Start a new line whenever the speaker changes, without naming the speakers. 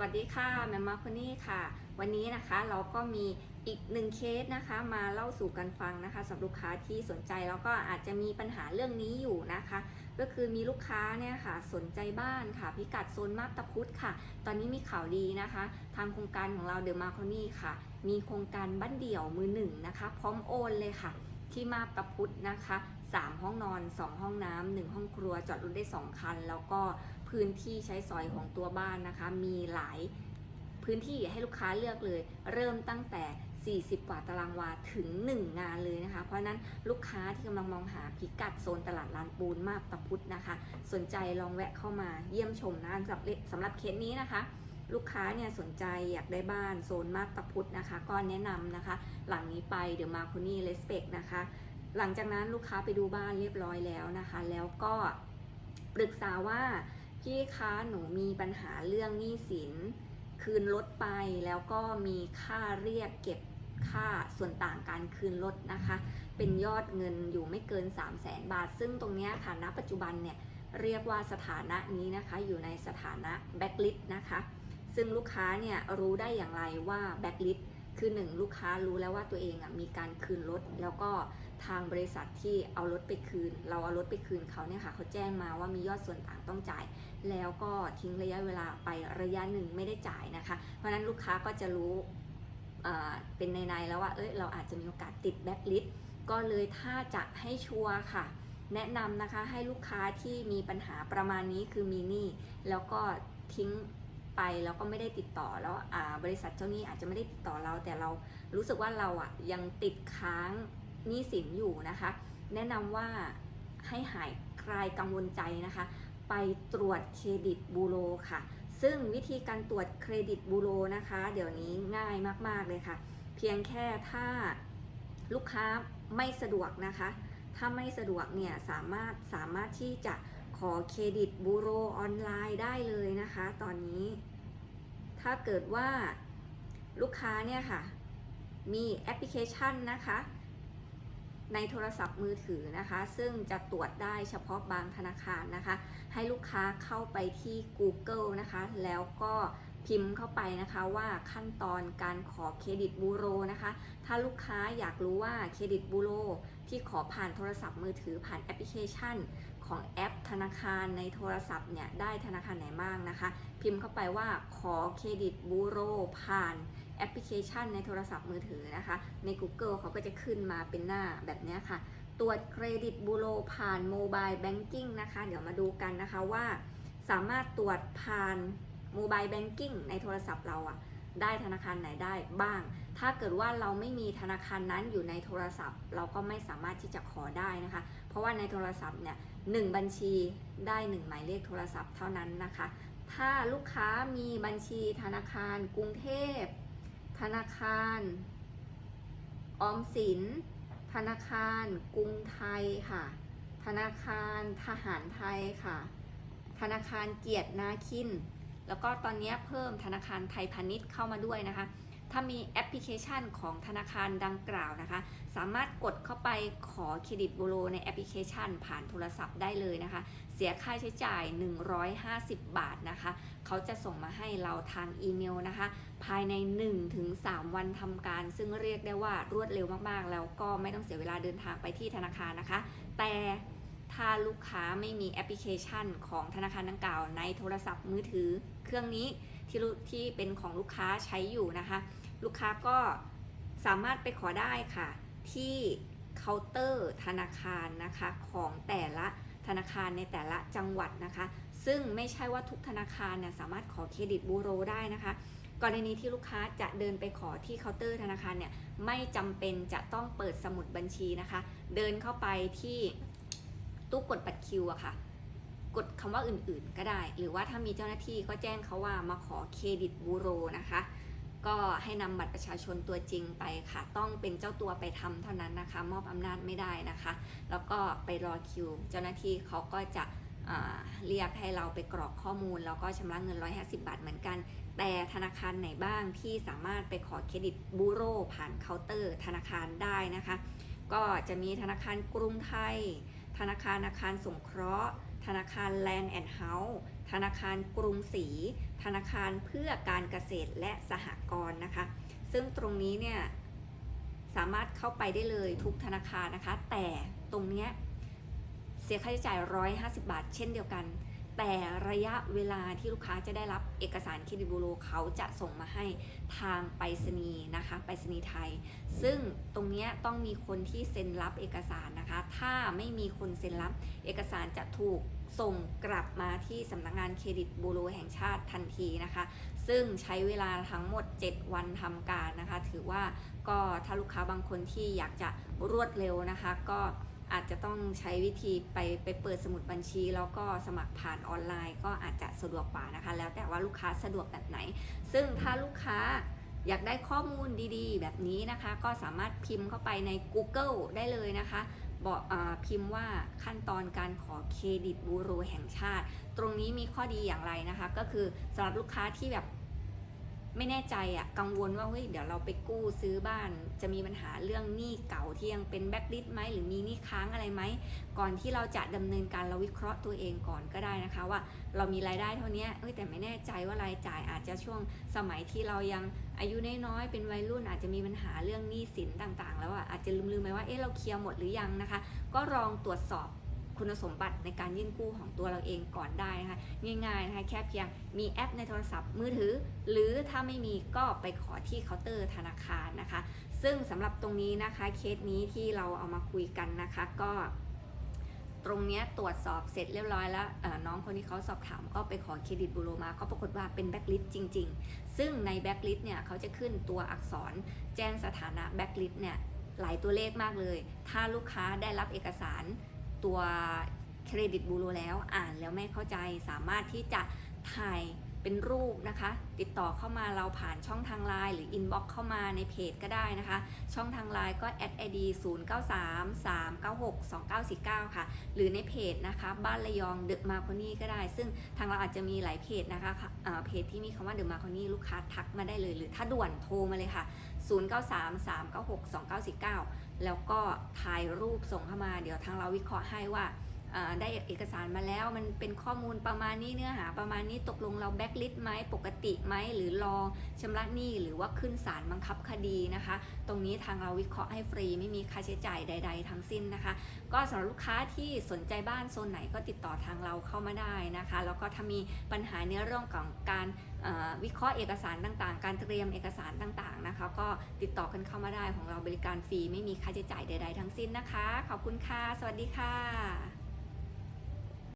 วัสดีค่ะแมมมาคนนี้ค่ะ วันนี้นะคะเราก็มีอีกหนึ่งเคสนะคะ มาเล่าสู่กันฟังนะคะสำหรับลูกค้าที่สนใจแล้วก็อาจจะมีปัญหาเรื่องนี้อยู่นะคะ ก็คือมีลูกค้าเนี่ยค่ะสนใจบ้านค่ะ พิกัดโซนมาบตาพุธค่ะ ตอนนี้มีข่าวดีนะคะ ทางโครงการของเราเดอะมาคอนี่ค่ะ มีโครงการบ้านเดี่ยวมือหนึ่งนะคะ พร้อมโอนเลยค่ะ ที่มาบตาพุธนะคะ 3 ห้องนอน 2 ห้องน้ำหนึ่งห้องครัวจอดรถได้ 2 คัน แล้วก็ พื้นที่ใช้สอยของตัวบ้านนะคะ มีหลายพื้นที่ให้ลูกค้าเลือกเลย เริ่มตั้งแต่ 40 กว่าตารางวาถึง 1 งานเลยนะคะ เพราะนั้นลูกค้าที่กำลังมองหาพิกัดโซนตลาดลานปูนมาบตะพุธนะคะ สนใจลองแวะเข้ามาเยี่ยมชมนะสำหรับสำหรับเคสนี้นะคะลูกค้าเนี่ยสนใจอยากได้บ้านโซนมาบตะพุธนะคะ ก็แนะนำนะคะ หลังนี้ไปเดี๋ยวมาคนนี้เลสเปกนะคะ หลังจากนั้นลูกค้าไปดูบ้านเรียบร้อยแล้วนะคะ แล้วก็ปรึกษาว่า พี่คะหนูมีปัญหาเรื่องหนี้สิน คืนรถไปแล้วก็มีค่าเรียกเก็บค่าส่วนต่างการคืนรถนะคะ เป็นยอดเงินอยู่ไม่เกิน 3 0 0แสนบาท ซึ่งตรงนี้ค่ะณปัจจุบันเนี่ยเรียกว่าสถานะนี้นะคะ อยู่ในสถานะแบ็กลิสต์นะคะ ซึ่งลูกค้าเนี่ยรู้ได้อย่างไรว่าแบ็กลิสต์ คือหนึ่งลูกค้ารู้แล้วว่าตัวเองอะมีการคืนรถ แล้วก็ทางบริษัทที่เอารถไปคืน เราเอารถไปคืนเขาเนี่ยค่ะเขาแจ้งมาว่ามียอดส่วนต่างต้องจ่าย แล้วก็ทิ้งระยะเวลาไประยะหนึ่งไม่ได้จ่ายนะคะ เพราะนั้นลูกค้าก็จะรู้เป็นในๆแล้วว่าเอ้ยเราอาจจะมีโอกาสติดแบ็คลิสก็เลยถ้าจะให้ชัวร์ค่ะ แนะนำนะคะให้ลูกค้าที่มีปัญหาประมาณนี้คือมีหนี้แล้วก็ทิ้ง ไปแล้วก็ไม่ได้ติดต่อแล้วบริษัทเจ้าหนี้อาจจะไม่ได้ติดต่อเราแต่เรารู้สึกว่าเราอะยังติดค้างหนี้สินอยู่นะคะ แนะนำว่าให้หายคลายกังวลใจนะคะ ไปตรวจเครดิตบูโรค่ะ ซึ่งวิธีการตรวจเครดิตบูโรนะคะ เดี๋ยวนี้ง่ายมาก ๆเลยค่ะ เพียงแค่ถ้าลูกค้าไม่สะดวกนะคะ ถ้าไม่สะดวกเนี่ยสามารถสามารถที่จะ ขอเครดิตบูโรออนไลน์ได้เลยนะคะ ตอนนี้ ถ้าเกิดว่าลูกค้าเนี่ยค่ะ มีแอปพลิเคชันนะคะ ในโทรศัพท์มือถือนะคะ ซึ่งจะตรวจได้เฉพาะบางธนาคารนะคะ ให้ลูกค้าเข้าไปที่ Google นะคะ แล้วก็พิมพ์เข้าไปนะคะว่าขั้นตอนการขอเครดิตบูโรนะคะ ถ้าลูกค้าอยากรู้ว่าเครดิตบูโรที่ขอผ่านโทรศัพท์มือถือผ่านแอปพลิเคชัน ของแอปธนาคารในโทรศัพท์เนี่ยได้ธนาคารไหนบ้างนะคะ พิมพ์เข้าไปว่าขอเครดิตบูโรผ่านแอปพลิเคชันในโทรศัพท์มือถือนะคะ ใน Google เขาก็จะขึ้นมาเป็นหน้าแบบนี้ค่ะ ตรวจเครดิตบูโรผ่านโมบายแบงกิ้งนะคะ เดี๋ยวมาดูกันนะคะว่า สามารถตรวจผ่านโมบายแบงกิ้งในโทรศัพท์เราอะ ได้ธนาคารไหนได้บ้าง ถ้าเกิดว่าเราไม่มีธนาคารนั้นอยู่ในโทรศัพท์ เราก็ไม่สามารถที่จะขอได้นะคะ เพราะว่าในโทรศัพท์เนี่ยหนึ่งบัญชีได้หนึ่งหมายเลขโทรศัพท์เท่านั้นนะคะ ถ้าลูกค้ามีบัญชีธนาคารกรุงเทพ ธนาคารออมสิน ธนาคารกรุงไทยค่ะ ธนาคารทหารไทยค่ะ ธนาคารเกียรตินาคิน แล้วก็ตอนนี้เพิ่มธนาคารไทยพาณิชย์เข้ามาด้วยนะคะ ถ้ามีแอปพลิเคชันของธนาคารดังกล่าวนะคะ สามารถกดเข้าไปขอเครดิตบูโรในแอปพลิเคชัน ผ่านโทรศัพท์ได้เลยนะคะ เสียค่าใช้จ่าย 150 บาทนะคะ เขาจะส่งมาให้เราทางอีเมลนะคะ ภายใน 1-3 วันทำการ ซึ่งเรียกได้ว่ารวดเร็วมากๆ แล้วก็ไม่ต้องเสียเวลาเดินทางไปที่ธนาคารนะคะ แต่ ถ้าลูกค้าไม่มีแอปพลิเคชันของธนาคารดังกล่าว ในโทรศัพท์มือถือเครื่องนี้ที่ที่เป็นของลูกค้าใช้อยู่นะคะ ลูกค้าก็สามารถไปขอได้ค่ะ ที่เคาน์เตอร์ธนาคารนะคะของแต่ละธนาคารในแต่ละจังหวัดนะคะ ซึ่งไม่ใช่ว่าทุกธนาคารเนี่ยสามารถขอเครดิตบูโรได้นะคะกรณีที่ลูกค้าจะเดินไปขอที่เคาน์เตอร์ธนาคารเนี่ยไม่จำเป็นจะต้องเปิดสมุดบัญชีนะคะ เดินเข้าไปที่ ตู้กดบัตรคิวอะค่ะ กดคำว่าอื่นๆก็ได้ หรือว่าถ้ามีเจ้าหน้าที่ก็แจ้งเขาว่ามาขอเครดิตบูโรนะคะ ก็ให้นำบัตรประชาชนตัวจริงไปค่ะ ต้องเป็นเจ้าตัวไปทำเท่านั้นนะคะ มอบอำนาจไม่ได้นะคะ แล้วก็ไปรอคิว เจ้าหน้าที่เขาก็จะเรียกให้เราไปกรอกข้อมูล แล้วก็ชำระเงิน 150 บาทเหมือนกัน แต่ธนาคารไหนบ้างที่สามารถไปขอเครดิตบูโรผ่านเคาน์เตอร์ ธนาคารได้นะคะ ก็จะมีธนาคารกรุงไทย ธนาคารอาคารสงเคราะห์ ธนาคารแลนด์แอนด์เฮาส์ธนาคารกรุงศรี ธนาคารเพื่อการเกษตรและสหกรณ์นะคะ ซึ่งตรงนี้เนี่ยสามารถเข้าไปได้เลยทุกธนาคารนะคะ แต่ตรงเนี้ยเสียค่าใช้จ่าย 150 บาท เช่นเดียวกัน แต่ระยะเวลาที่ลูกค้าจะได้รับเอกสารเครดิตบูโรเขาจะส่งมาให้ทางไปรษณีย์นะคะไปรษณีย์ไทย ซึ่งตรงนี้ต้องมีคนที่เซ็นรับเอกสารนะคะ ถ้าไม่มีคนเซ็นรับเอกสารจะถูกส่งกลับมาที่สำนักงานเครดิตบูโรแห่งชาติทันทีนะคะ ซึ่งใช้เวลาทั้งหมด 7 วันทำการนะคะ ถือว่าก็ถ้าลูกค้าบางคนที่อยากจะรวดเร็วนะคะ ก็ อาจจะต้องใช้วิธีไปไปเปิดสมุดบัญชี แล้วก็สมัครผ่านออนไลน์ ก็อาจจะสะดวกกว่านะคะ แล้วแต่ว่าลูกค้าสะดวกแบบไหน ซึ่งถ้าลูกค้าอยากได้ข้อมูลดีๆ แบบนี้นะคะ ก็สามารถพิมพ์เข้าไปใน Google ได้เลยนะคะบอกอพิมพ์ว่าขั้นตอนการขอเครดิตบูโรแห่งชาติ ตรงนี้มีข้อดีอย่างไรนะคะ ก็คือสำหรับลูกค้าที่แบบ ไม่แน่ใจอะกังวลว่าเฮ้ยเดี๋ยวเราไปกู้ซื้อบ้าน จะมีปัญหาเรื่องหนี้เก่าที่ยังเป็นแบ็คลิสต์ไหมหรือมีหนี้ค้างอะไรไหมก่อนที่เราจะดำเนินการเราวิเคราะห์ตัวเองก่อนก็ได้นะคะ ว่าเรามีรายได้เท่านี้เอ้ยแต่ไม่แน่ใจว่ารายจ่ายอาจจะช่วงสมัยที่เรายังอายุน้อยๆเป็นวัยรุ่นอาจจะมีปัญหาเรื่องหนี้สินต่างๆ แล้วอะอาจจะลืมๆไปว่าเอ๊ะเราเคลียร์หมดหรือยังนะคะ ก็ลองตรวจสอบ คุณสมบัติในการยื่นกู้ของตัวเราเองก่อนได้นะคะง่ายๆนะคะแค่เพียงมีแอปในโทรศัพท์มือถือ หรือถ้าไม่มีก็ไปขอที่เคาน์เตอร์ธนาคารนะคะ ซึ่งสำหรับตรงนี้นะคะเคสนี้ที่เราเอามาคุยกันนะคะก็ตรงเนี้ยตรวจสอบเสร็จเรียบร้อยแล้วน้องคนที่เขาสอบถามก็ไปขอเครดิตบูโรมาก็ปรากฏว่าเป็นแบ็กลิสต์จริง ๆ ซึ่งในแบ็กลิสต์เนี่ยเขาจะขึ้นตัวอักษรแจ้งสถานะแบ็กลิสต์เนี่ยหลายตัวเลขมากเลย ถ้าลูกค้าได้รับเอกสาร ตัวเครดิตบูโรแล้วอ่านแล้วไม่เข้าใจสามารถที่จะถ่าย เป็นรูปนะคะ ติดต่อเข้ามาเราผ่านช่องทางไลน์หรืออินบ็อกเข้ามาในเพจก็ได้นะคะ ช่องทางไลน์ก็ add id 0 9 3 3 9 6 2 9 4 9 ค่ะ หรือในเพจนะคะ บ้านระยองเดอะมาคอนี่ก็ได้ ซึ่งทางเราอาจจะมีหลายเพจนะคะเอ่อเพจที่มีคำว่าเดอะมาคอนี่ลูกค้าทักมาได้เลย หรือถ้าด่วนโทรมาเลยค่ะ 0 9 3 3 9 6 2 9 4 9 แล้วก็ถ่ายรูปส่งเข้ามา เดี๋ยวทางเราวิเคราะห์ให้ว่า ได้เอกสารมาแล้วมันเป็นข้อมูลประมาณนี้เนื้อหาประมาณนี้ตกลงเราแบ็กลิสต์ไหมปกติไหมหรือรอชำระหนี้หรือว่าขึ้นศาลบังคับคดีนะคะ ตรงนี้ทางเราวิเคราะห์ให้ฟรีไม่มีค่าใช้จ่ายใด ๆ ทั้งสิ้นนะคะ ก็สำหรับลูกค้าที่สนใจบ้านโซนไหนก็ติดต่อทางเราเข้ามาได้นะคะ แล้วก็ถ้ามีปัญหาในเรื่องของการวิเคราะห์เอกสารต่างๆ การเตรียมเอกสารต่างๆนะคะ ก็ติดต่อกันเข้ามาได้ของเราบริการฟรีไม่มีค่าใช้จ่ายใด ๆ ทั้งสิ้นนะคะ ขอบคุณค่ะ สวัสดีค่ะ